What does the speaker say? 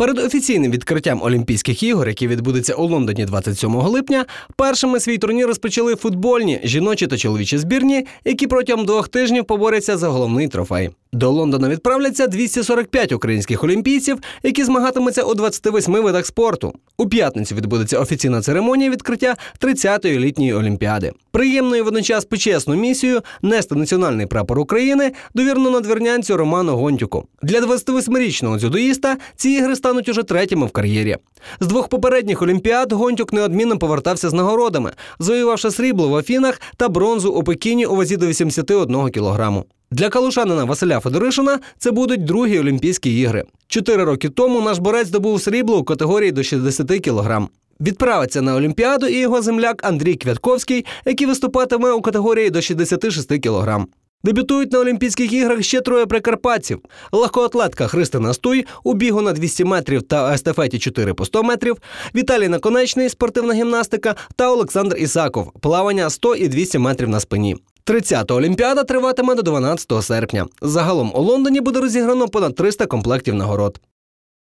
Перед офіційним відкриттям Олімпійських ігор, які відбудуться у Лондоні 27 липня, першими свій турнір розпочали футбольні жіночі та чоловічі збірні, які протягом двох тижнів поборються за головний трофей. До Лондона відправляться 245 українських олімпійців, які змагатимуться у 28 видах спорту. У п'ятницю відбудеться офіційна церемонія відкриття 30-ї літньої олімпіади. Приємною водночас почесну місію нести національний прапор України довірно надвірнянцю Роману Гонтюку. Для 28-річного дзюдоїста ці ігри стануть уже третіми в кар'єрі. З двох попередніх олімпіад Гонтюк неодмінно повертався з нагородами, завоювавши срібло в Афінах та бронзу у Пекіні у вазі до 81 кілограму. Для калушанина Василя Федоришина це будуть другі Олімпійські ігри. Чотири роки тому наш борець здобув срібло у категорії до 60 кілограм. Відправиться на Олімпіаду і його земляк Андрій Квятковський, який виступатиме у категорії до 66 кілограм. Дебютують на Олімпійських іграх ще троє прикарпатців: легкоатлетка Христина Стуй у бігу на 200 метрів та естафеті 4 по 100 метрів, Віталій Наконечний, спортивна гімнастика та Олександр Ісаков, плавання 100 і 200 метрів на спині. 30-та Олімпіада триватиме до 12 серпня. Загалом у Лондоні буде розіграно понад 300 комплектів нагород.